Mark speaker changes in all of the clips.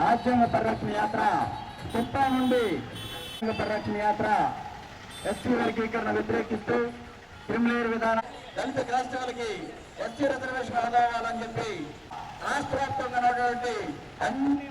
Speaker 1: రాజ్యాంగ పరిరక్షణ యాత్ర కుప్ప నుండి రాజ్యాంగ పరిరక్షణ యాత్ర. ఎస్సీ వర్గీకరణ వ్యతిరేకిస్తూ క్రిమిలేరు విధానం దళిత రాష్ట్రాలకి ఎస్సీ రిజర్వేషన్ ఆదాయాలని చెప్పి రాష్ట్ర వ్యాప్తంగా ఉన్నటువంటి అన్ని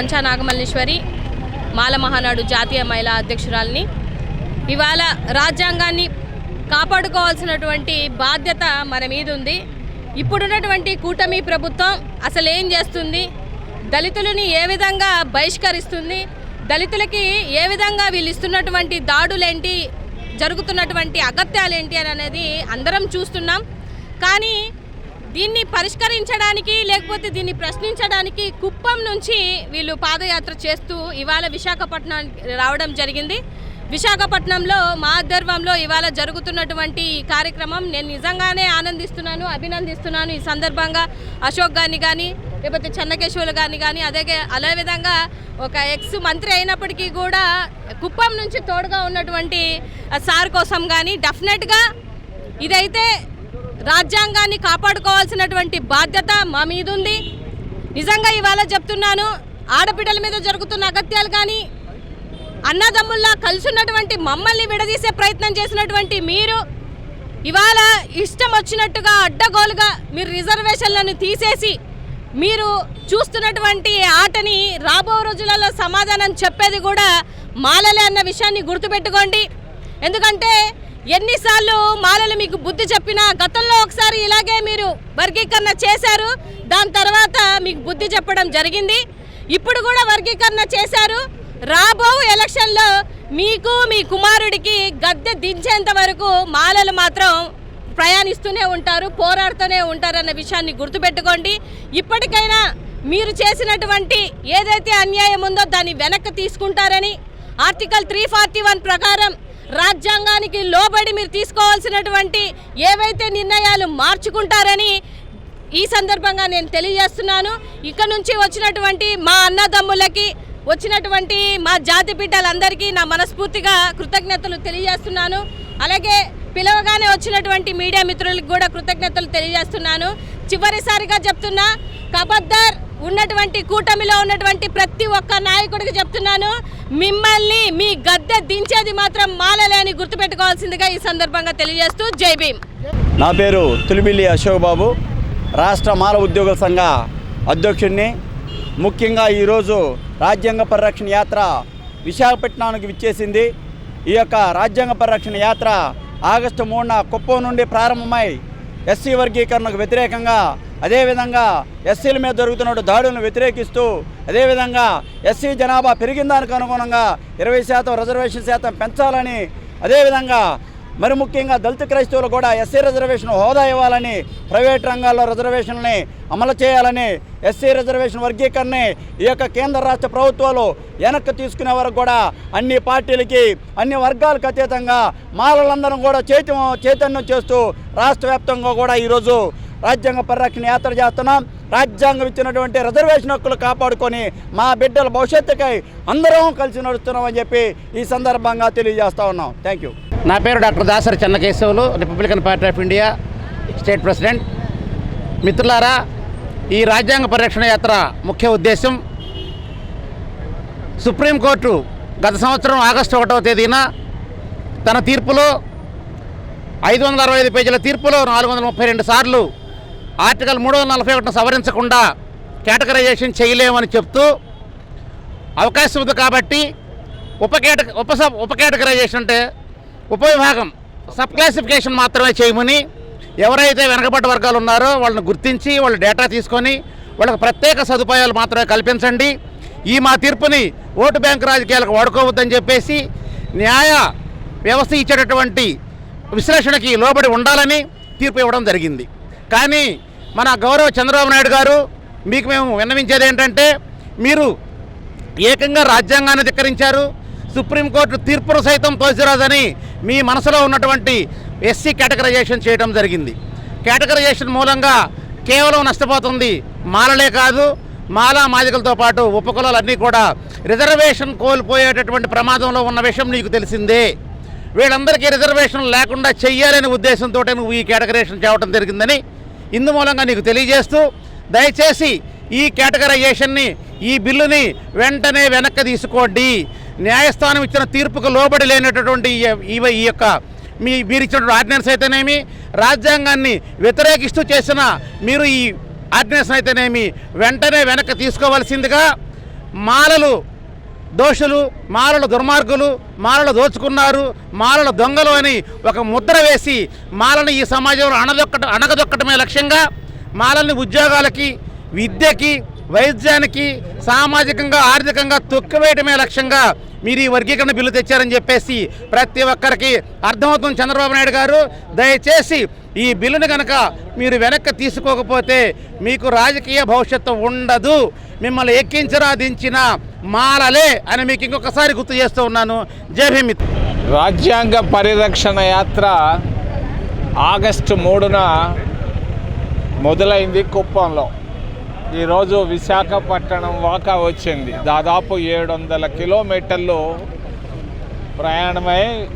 Speaker 2: మంచా నాగమల్లేశ్వరి మాల మహానాడు జాతీయ మహిళా అధ్యక్షురాలని. ఇవాళ రాజ్యాంగాన్ని కాపాడుకోవాల్సినటువంటి బాధ్యత మన మీద ఉంది. ఇప్పుడున్నటువంటి కూటమి ప్రభుత్వం అసలు ఏం చేస్తుంది? దళితులని ఏ విధంగా బహిష్కరిస్తుంది? దళితులకి ఏ విధంగా వీళ్ళు ఇస్తున్నటువంటి దాడులేంటి? జరుగుతున్నటువంటి అగత్యాలేంటి అని అనేది అందరం చూస్తున్నాం. కానీ దీన్ని పరిష్కరించడానికి లేకపోతే దీన్ని ప్రశ్నించడానికి కుప్పం నుంచి వీళ్ళు పాదయాత్ర చేస్తూ ఇవాళ విశాఖపట్నం రావడం జరిగింది. విశాఖపట్నంలో మా ఆధ్వర్యంలో ఇవాళ జరుగుతున్నటువంటి ఈ కార్యక్రమం నేను నిజంగానే ఆనందిస్తున్నాను అభినందిస్తున్నాను ఈ సందర్భంగా అశోక్ గారిని కానీ లేకపోతే చెన్నకేశ్వర్లు గారిని కానీ అదే అదే విధంగా ఒక ఎక్స్ మంత్రి అయినప్పటికీ కూడా కుప్పం నుంచి తోడుగా ఉన్నటువంటి సార్ కోసం కానీ డెఫినెట్గా ఇదైతే రాజ్యాంగాన్ని కాపాడుకోవాల్సినటువంటి బాధ్యత మా మీద ఉంది. నిజంగా ఇవాళ చెప్తున్నాను ఆడబిడ్డల మీద జరుగుతున్న అగత్యాలు కానీ అన్నదమ్ముల్లా కలిసిన్నటువంటి మమ్మల్ని విడదీసే ప్రయత్నం చేసినటువంటి మీరు ఇవాళ ఇష్టం వచ్చినట్టుగా అడ్డగోలుగా మీరు రిజర్వేషన్లను తీసేసి మీరు చూస్తున్నటువంటి ఆటని రాబో రోజులలో సమాధానం చెప్పేది కూడా మాలలే అన్న విషయాన్ని గుర్తుపెట్టుకోండి. ఎందుకంటే ఎన్నిసార్లు మాలలు మీకు బుద్ధి చెప్పినా గతంలో ఒకసారి ఇలాగే మీరు వర్గీకరణ చేశారు. దాని తర్వాత మీకు బుద్ధి చెప్పడం జరిగింది. ఇప్పుడు కూడా వర్గీకరణ చేశారు. రాబో ఎలక్షన్లో మీకు మీ కుమారుడికి గద్దె దించేంత వరకు మాలలు మాత్రం ప్రయాణిస్తూనే ఉంటారు పోరాడుతూనే ఉంటారన్న విషయాన్ని గుర్తుపెట్టుకోండి. ఇప్పటికైనా మీరు చేసినటువంటి ఏదైతే అన్యాయం ఉందో దాన్ని వెనక్కి తీసుకుంటారని ఆర్టికల్ త్రీ ఫార్టీ వన్ ప్రకారం రాజ్యాంగానికి లోబడి మీరు తీసుకోవాల్సినటువంటి ఏవైతే నిర్ణయాలు మార్చుకుంటారని ఈ సందర్భంగా నేను తెలియజేస్తున్నాను. ఇక్కడ నుంచి వచ్చినటువంటి మా అన్నదమ్ములకి వచ్చినటువంటి మా జాతి బిడ్డలందరికీ నా మనస్ఫూర్తిగా కృతజ్ఞతలు తెలియజేస్తున్నాను. అలాగే పిలవగానే వచ్చినటువంటి మీడియా మిత్రులకు కూడా కృతజ్ఞతలు తెలియజేస్తున్నాను. చివరిసారిగా చెప్తున్నా కబద్దర్ ఉన్నటువంటి కూటమిలో ఉన్నటువంటి ప్రతి ఒక్క నాయకుడికి చెప్తున్నాను మిమ్మల్ని మీ గద్దె దించేది మాత్రం మాలలే అని గుర్తుపెట్టుకోవాల్సిందిగా ఈ సందర్భంగా తెలియజేస్తూ జై భీమ్.
Speaker 3: నా పేరు తులిబిల్లి అశోక్ బాబు. రాష్ట్ర మాల ఉద్యోగుల సంఘ అధ్యక్షుడిని ముఖ్యంగా ఈరోజు రాజ్యాంగ పరిరక్షణ యాత్ర విశాఖపట్నానికి విచ్చేసింది. ఈ యొక్క రాజ్యాంగ పరిరక్షణ యాత్ర ఆగస్టు మూడున కుప్పం నుండి ప్రారంభమై ఎస్సీ వర్గీకరణకు వ్యతిరేకంగా అదేవిధంగా ఎస్సీల మీద జరుగుతున్న దాడులను వ్యతిరేకిస్తూ అదేవిధంగా ఎస్సీ జనాభా పెరిగిన దానికి అనుగుణంగా ఇరవై శాతం రిజర్వేషన్ శాతం పెంచాలని అదేవిధంగా మరి ముఖ్యంగా దళిత క్రైస్తవులు కూడా ఎస్సీ రిజర్వేషన్ హోదా ఇవ్వాలని ప్రైవేట్ రంగాల్లో రిజర్వేషన్లని అమలు చేయాలని ఎస్సీ రిజర్వేషన్ వర్గీకరణని ఈ యొక్క కేంద్ర రాష్ట్ర ప్రభుత్వాలు వెనక్కి తీసుకునే వరకు కూడా అన్ని పార్టీలకి అన్ని వర్గాలకు అతీతంగా మాలలందరం కూడా చైతన్యం చైతన్యం చేస్తూ రాష్ట్ర వ్యాప్తంగా కూడా ఈరోజు రాజ్యాంగ పరిరక్షణ యాత్ర చేస్తున్నాం. రాజ్యాంగం ఇచ్చినటువంటి రిజర్వేషన్ హక్కులు కాపాడుకొని మా బిడ్డల భవిష్యత్తుకై అందరం కలిసి నడుస్తున్నామని చెప్పి ఈ సందర్భంగా తెలియజేస్తా ఉన్నాం. థ్యాంక్ యూ
Speaker 4: నా పేరు doctor Dasari Chennakesavulu republican party of India state president మిత్రులారా ఈ రాజ్యాంగ పరిరక్షణ యాత్ర ముఖ్య ఉద్దేశం సుప్రీంకోర్టు గత సంవత్సరం ఆగస్టు ఒకటవ తేదీన తన తీర్పులో ఐదు వందల అరవై ఐదు పేజీల తీర్పులో నాలుగు వందల ముప్పై రెండు సార్లు ఆర్టికల్ మూడు వందల నలభై ఒకటిని సవరించకుండా కేటగరైజేషన్ చేయలేమని చెప్తూ అవకాశం ఉంది కాబట్టి ఉప కేట ఉప ఉప కేటగరైజేషన్ అంటే ఉపవిభాగం. సబ్ క్లాసిఫికేషన్ మాత్రమే చేయమని ఎవరైతే వెనకబడ్డ వర్గాలు ఉన్నారో వాళ్ళని గుర్తించి వాళ్ళ డేటా తీసుకొని వాళ్ళకి ప్రత్యేక సదుపాయాలు మాత్రమే కల్పించండి. ఈ మా తీర్పుని ఓటు బ్యాంక్ రాజకీయాలకు వాడుకోవద్దని చెప్పేసి న్యాయ వ్యవస్థ ఇచ్చేటటువంటి విశ్లేషణకి లోబడి ఉండాలని తీర్పు ఇవ్వడం జరిగింది. కానీ మన గౌరవ చంద్రబాబు నాయుడు గారు మీకు మేము విన్నవించేది ఏంటంటే మీరు ఏకంగా రాజ్యాంగాన్ని ధిక్కరించారు సుప్రీంకోర్టు తీర్పును సైతం తోసిరాదని మీ మనసులో ఉన్నటువంటి ఎస్సీ కేటగరైజేషన్ చేయడం జరిగింది. కేటగరైజేషన్ మూలంగా కేవలం నష్టపోతుంది మాలలే కాదు మాలా మాదికలతో పాటు ఉపకులాలన్నీ కూడా. రిజర్వేషన్ కోల్పోయేటటువంటి ప్రమాదంలో ఉన్న విషయం నీకు తెలిసిందే. వీళ్ళందరికీ రిజర్వేషన్ లేకుండా చెయ్యాలనే ఉద్దేశంతో నువ్వు ఈ కేటగరైజేషన్ చేయడం జరిగిందని ఇందు మూలంగా నీకు తెలియజేస్తూ దయచేసి ఈ కేటగరైజేషన్ని ఈ బిల్లుని వెంటనే వెనక్కి తీసుకోండి. న్యాయస్థానం ఇచ్చిన తీర్పుకు లోబడి లేనటువంటి ఈ- ఈ యొక్క మీ మీరు ఇచ్చినటువంటి ఆర్డినెన్స్ అయితేనేమి రాజ్యాంగాన్ని వ్యతిరేకిస్తూ చేసిన మీరు ఈ ఆర్డినెన్స్ అయితేనేమి వెంటనే వెనక్కి తీసుకోవాల్సిందిగా మాలలు దోషులు మాలల దుర్మార్గులు మాలలు దోచుకున్నారు మాలల దొంగలు అని ఒక ముద్ర వేసి మాలను ఈ సమాజంలో అణదొక్కట అణగదొక్కటమే లక్ష్యంగా మాలల్ని ఉద్యోగాలకి విద్యకి వైద్యానికి సామాజికంగా ఆర్థికంగా తొక్కివేయటమే లక్ష్యంగా మీరు ఈ వర్గీకరణ బిల్లు తెచ్చారని చెప్పేసి ప్రతి ఒక్కరికి అర్థమవుతుంది చంద్రబాబు నాయుడు గారు. దయచేసి ఈ బిల్లును కనుక మీరు వెనక్కి తీసుకోకపోతే మీకు రాజకీయ భవిష్యత్తు ఉండదు. మిమ్మల్ని ఎక్కించరా దించిన మాలలే అని మీకు ఇంకొకసారి గుర్తు చేస్తూ ఉన్నాను. జయభీమిత్
Speaker 5: రాజ్యాంగ పరిరక్షణ యాత్ర ఆగస్టు మూడున మొదలైంది కుప్పంలో. ఈరోజు విశాఖపట్నం వాకా వచ్చింది. దాదాపు ఏడు వందల కిలోమీటర్లు ప్రయాణమై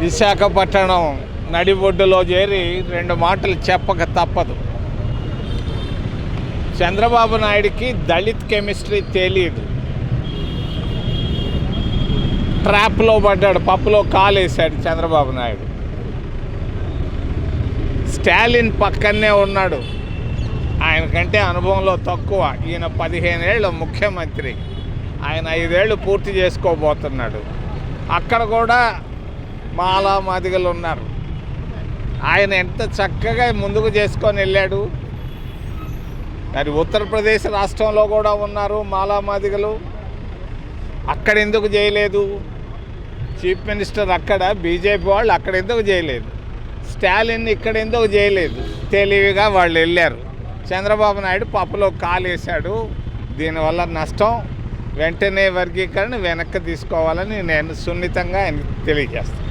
Speaker 5: విశాఖపట్నం నడిబొడ్డులో చేరి రెండు మాటలు చెప్పక తప్పదు. చంద్రబాబు నాయుడికి దళిత్ కెమిస్ట్రీ తెలియదు. ట్రాప్లో పడ్డాడు పప్పులో కాలేశాడు చంద్రబాబు నాయుడు. స్టాలిన్ పక్కనే ఉన్నాడు. ఆయనకంటే అనుభవంలో తక్కువ. ఈయన పదిహేనేళ్ళు ముఖ్యమంత్రి. ఆయన ఐదేళ్ళు పూర్తి చేసుకోబోతున్నాడు. అక్కడ కూడా మాలా మాదిగలు ఉన్నారు. ఆయన ఎంత చక్కగా ముందుకు చేసుకొని వెళ్ళాడు. మరి ఉత్తరప్రదేశ్ రాష్ట్రంలో కూడా ఉన్నారు మాలా మాదిగలు. అక్కడ ఎందుకు చేయలేదు? చీఫ్ మినిస్టర్ అక్కడ బీజేపీ వాళ్ళు అక్కడ ఎందుకు చేయలేదు? స్టాలిన్ ఇక్కడ ఎందుకు చేయలేదు? తెలివిగా వాళ్ళు వెళ్ళారు. చంద్రబాబు నాయుడు పప్పులో కాలేశాడు. దీనివల్ల నష్టం వెంటనే వర్గీకరణ వెనక్కి తీసుకోవాలని నేను సున్నితంగా ఆయన తెలియజేస్తాను.